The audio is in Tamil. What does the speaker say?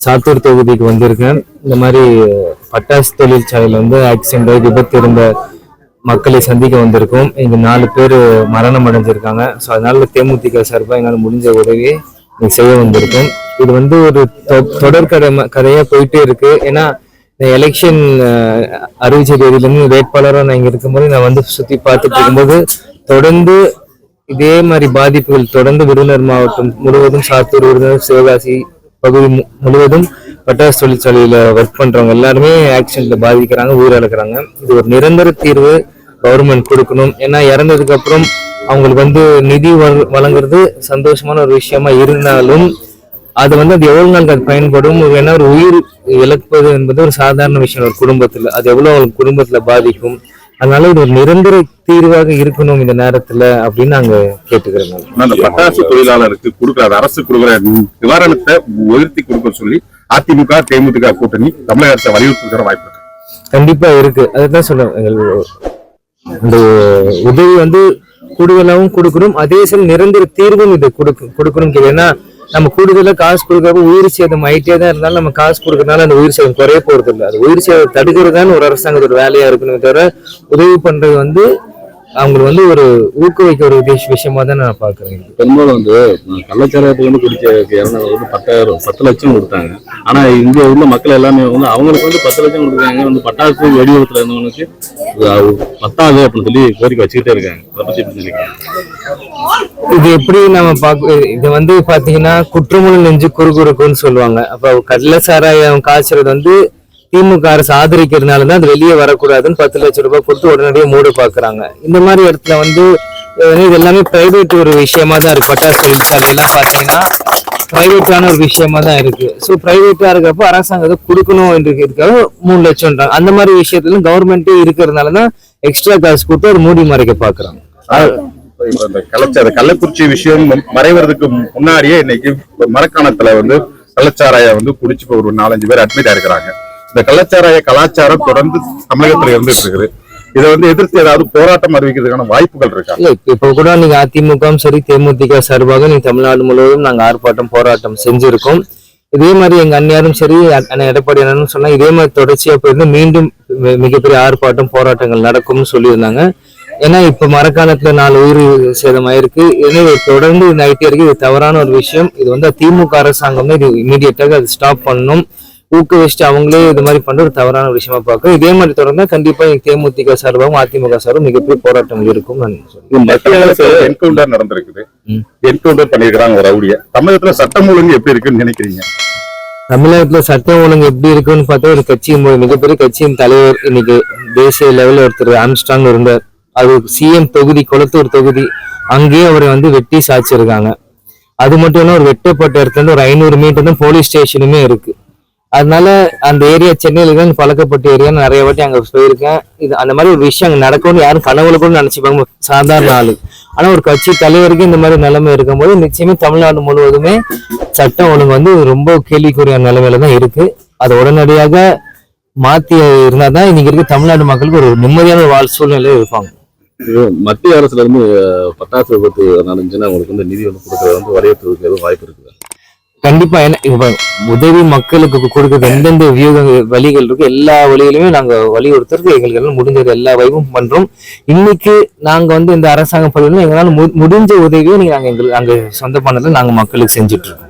சாத்தூர் தொகுதிக்கு வந்திருக்கேன் இந்த மாதிரி பட்டாசு தொழிற்சாலையில் வந்து ஆக்சிடென்ட் விபத்து இருந்த மக்களை சந்திக்க வந்திருக்கோம். இங்க நாலு பேர் மரணம் அடைஞ்சிருக்காங்க. ஸோ அதனால தேமுதிக சார்பாக என்னால் முடிஞ்ச உதவியை இங்கே செய்ய வந்திருக்கோம். இது வந்து ஒரு தொ- தொடர் கதையா போயிட்டே இருக்கு. ஏன்னா இந்த எலெக்ஷன் அறிவிச்ச தேதியிலேருந்து வேட்பாளராக நான் இங்கே இருக்கும்போது நான் வந்து சுற்றி பார்த்துட்டு இருக்கும்போது தொடர்ந்து இதே மாதிரி பாதிப்புகள் தொடர்ந்து விருதுநகர் மாவட்டம் முழுவதும் சாத்தூர் விருதுநகர் சிவகாசி பகுதி மு- முழுவதும் பட்டாசு தொழிற்சாலையில ஒர்க் பண்றவங்க எல்லாருமே ஆக்சிடென்ட்ல பாதிக்கிறாங்க உயிரிழக்கிறாங்க. இது ஒரு நிரந்தர தீர்வு கவர்மெண்ட் கொடுக்கணும். ஏன்னா இறந்ததுக்கு அப்புறம் அவங்களுக்கு வந்து நிதி வழங்குறது சந்தோஷமான ஒரு விஷயமா இருந்தாலும் அது வந்து அது எவ்வளவு நாளுக்கு அது பயன்படும்? ஏன்னா ஒரு உயிர் இழப்பது என்பது ஒரு சாதாரண விஷயம். ஒரு குடும்பத்துல அது எவ்வளவு அவங்க குடும்பத்துல பாதிக்கும்? அதனால இது ஒரு நிரந்தர தீர்வாக இருக்கணும் இந்த நேரத்துல அப்படின்னு நாங்க கேட்டுக்கிறோம். அந்த பட்டாசு தொழிலாளருக்கு கொடுக்குற அரசு கொடுக்குற நிவாரணத்தை உயர்த்தி கொடுக்க சொல்லி அதிமுக தேமுதிக கூட்டணி தமிழக அரசை வலியுறுத்துகிற வாய்ப்பு இருக்கு. கண்டிப்பா இருக்கு. அதுதான் சொல்றேன். இந்த உதவி வந்து கூடுதலாகவும் கொடுக்கணும். அதே சமயம் நிரந்தர தீர்வும் இது கொடுக்க கொடுக்கணும். ஏன்னா நம்ம கூடுதலாக காசு கொடுக்கறப்ப உயிர் சேதம் ஆகிட்டே தான் இருந்தாலும் நம்ம காசு கொடுக்கறதுனால அந்த உயிர் சேதம் குறைய போகிறது இல்லை அது உயிர் சேதம் தடுக்கிறது தான் ஒரு அரசாங்கத்தோட வேலையாக இருக்கணுமே தவிர உதவி பண்ணுறது வந்து அவங்களுக்கு வந்து ஒரு ஊக்குவிக்க ஒரு விஷ விஷயமா தான் நான் பாக்குறேன் பெரும்பாலும் வந்து கள்ளச்சாராயத்துக்கு வந்து இறந்தவங்க வந்து பத்தாயிரம் பத்து லட்சம் கொடுத்தாங்க. ஆனா இங்க உள்ள மக்கள் எல்லாமே வந்து அவங்களுக்கு வந்து பத்து லட்சம் கொடுக்குறாங்க வந்து பட்டாசு வெடிவிபத்துல இருந்தவங்களுக்கு பத்தாது அப்படின்னு சொல்லி கோரிக்கை வச்சுக்கிட்டே இருக்காங்க. அதை பத்தி இது எப்படி நம்ம பார்க்க இது வந்து பாத்தீங்கன்னா குற்றமுள்ள நெஞ்சு குறுகுறுக்குன்னு சொல்லுவாங்க. அப்ப கடல சாராயம் காய்ச்சறது வந்து திமுக அரசு ஆதரிக்கிறதுனால தான் அது வெளியே வரக்கூடாதுன்னு பத்து லட்சம் ரூபாய் கொடுத்து உடனடியாக மூட பாக்குறாங்க. இந்த மாதிரி இடத்துல வந்து இது எல்லாமே பிரைவேட் ஒரு விஷயமா தான் இருக்கு. பட்டாசு தொழிற்சாலை எல்லாம் பாத்தீங்கன்னா பிரைவேட்டான ஒரு விஷயமா தான் இருக்கு ஸோ பிரைவேட்டா இருக்கிறப்ப அரசாங்கத்தை கொடுக்கணும் என்று மூணு லட்சம்ன்றாங்க. அந்த மாதிரி விஷயத்துல கவர்மெண்ட்டே இருக்கிறதுனால தான் எக்ஸ்ட்ரா காசு கொடுத்து ஒரு மூடி மறைக்க பாக்குறாங்க. கள்ளச்சார கள்ளக்குறிச்சி விஷயம் மறைவதற்கு முன்னாடியே இன்னைக்கு மரக்காணத்துல வந்து கள்ளச்சாராய வந்து குடிச்சு ஒரு நாலஞ்சு பேர் அட்மிட் ஆயிருக்கிறாங்க. இந்த கள்ளச்சாராய கலாச்சாரம் தொடர்ந்து தமிழகத்துல இருந்துட்டு இருக்குது. இதை வந்து எதிர்த்து ஏதாவது போராட்டம் அறிவிக்கிறதுக்கான வாய்ப்புகள் இருக்கா? இல்ல இப்ப- கூட நீங்க அதிமுகவும் சரி தேமுதிக சார்பாக நீங்க தமிழ்நாடு முழுவதும் நாங்க ஆர்ப்பாட்டம் போராட்டம் செஞ்சிருக்கோம். இதே மாதிரி எங்க அந்நியாரும் சரி அண்ணன் எடப்பாடி அண்ணனும் சொன்னா இதே மாதிரி தொடர்ச்சியா போயிருந்து மீண்டும் மிகப்பெரிய ஆர்ப்பாட்டம் போராட்டங்கள் நடக்கும்னு சொல்லியிருந்தாங்க. ஏன்னா இப்ப மரக்காலத்துல நாலு உயிர் சேதம் ஆயிருக்கு எனவே தொடர்ந்து இந்த ஐடி இருக்கு. இது தவறான ஒரு விஷயம். இது வந்து திமுக அரசாங்கம் இது இமீடியட்டாக அது ஸ்டாப் பண்ணணும். ஊக்குவிச்சுட்டு அவங்களே இது மாதிரி பண்ற ஒரு தவறான விஷயமா பார்க்க. இதே மாதிரி தொடர்ந்தா கண்டிப்பா தேமுதிக சார்பாகவும் அதிமுக சார்பும் மிகப்பெரிய போராட்டங்கள் இருக்கும். என்கவுண்டர் நடந்திருக்குது. என்கவுண்டர் பண்ணிருக்கிறாங்க ரவுடிய. தமிழகத்துல சட்டம் ஒழுங்கு எப்படி இருக்குன்னு நினைக்கிறீங்க? தமிழகத்துல சட்டம் ஒழுங்கு எப்படி இருக்குன்னு பார்த்தா ஒரு கட்சி மு- மிகப்பெரிய கட்சியின் தலைவர் இன்னைக்கு தேசிய லெவலில் ஒருத்தர் ஆம்ஸ்டாங் இருந்தார். அது சிஎம் தொகுதி கொளத்தூர் தொகுதி அங்கேயே அவரை வந்து வெட்டி சாச்சிருக்காங்க அது மட்டும் இல்ல ஒரு வெட்டப்பட்ட இடத்துல ஒரு ஐநூறு மீட்டர் தான் போலீஸ் ஸ்டேஷனுமே இருக்கு. அதனால அந்த ஏரியா சென்னையில இருந்து பழக்கப்பட்ட ஏரியா நிறைய வாட்டி அங்க போயிருக்கேன். இது அந்த மாதிரி ஒரு விஷயம் அங்க நடக்கும்னு யாரும் கனவுல கூட நினைச்சுப்பாங்க சாதாரண ஆளு. ஆனா ஒரு கட்சி தலைவருக்கு இந்த மாதிரி நிலைமை இருக்கும்போது நிச்சயமே தமிழ்நாடு முழுவதுமே சட்டம் ஒழுங்கு வந்து ரொம்ப கேள்விக்குரிய நிலைமையில தான் இருக்கு. அது உடனடியாக மாத்தி இருந்தாதான் இன்னைக்கு இருக்க தமிழ்நாடு மக்களுக்கு ஒரு நிம்மதியான ஒரு வாழ் சூழ்நிலையில இருப்பாங்க. இது மத்திய அரசுல இருந்து பட்டாசு விபத்து நடந்துச்சுன்னா அவங்களுக்கு வந்து நிதி வந்து கொடுக்கறது வந்து வலியுறுத்துறதுக்கு எதுவும் வாய்ப்பு இருக்குதா? கண்டிப்பா என்ன உதவி மக்களுக்கு கொடுக்கறது எந்தெந்த வியூக வழிகள் இருக்கு எல்லா வழியிலுமே நாங்க வலியுறுத்துறது எங்களுக்கு எல்லாம் முடிஞ்சது. எல்லா வகையும் பண்றோம். இன்னைக்கு நாங்க வந்து இந்த அரசாங்க பள்ளியில எங்களால மு- முடிஞ்ச உதவியை நீங்க நாங்க எங்களுக்கு அங்க சொந்த பண்ணதை நாங்க மக்களுக்கு செஞ்சுட்டு இருக்கோம்.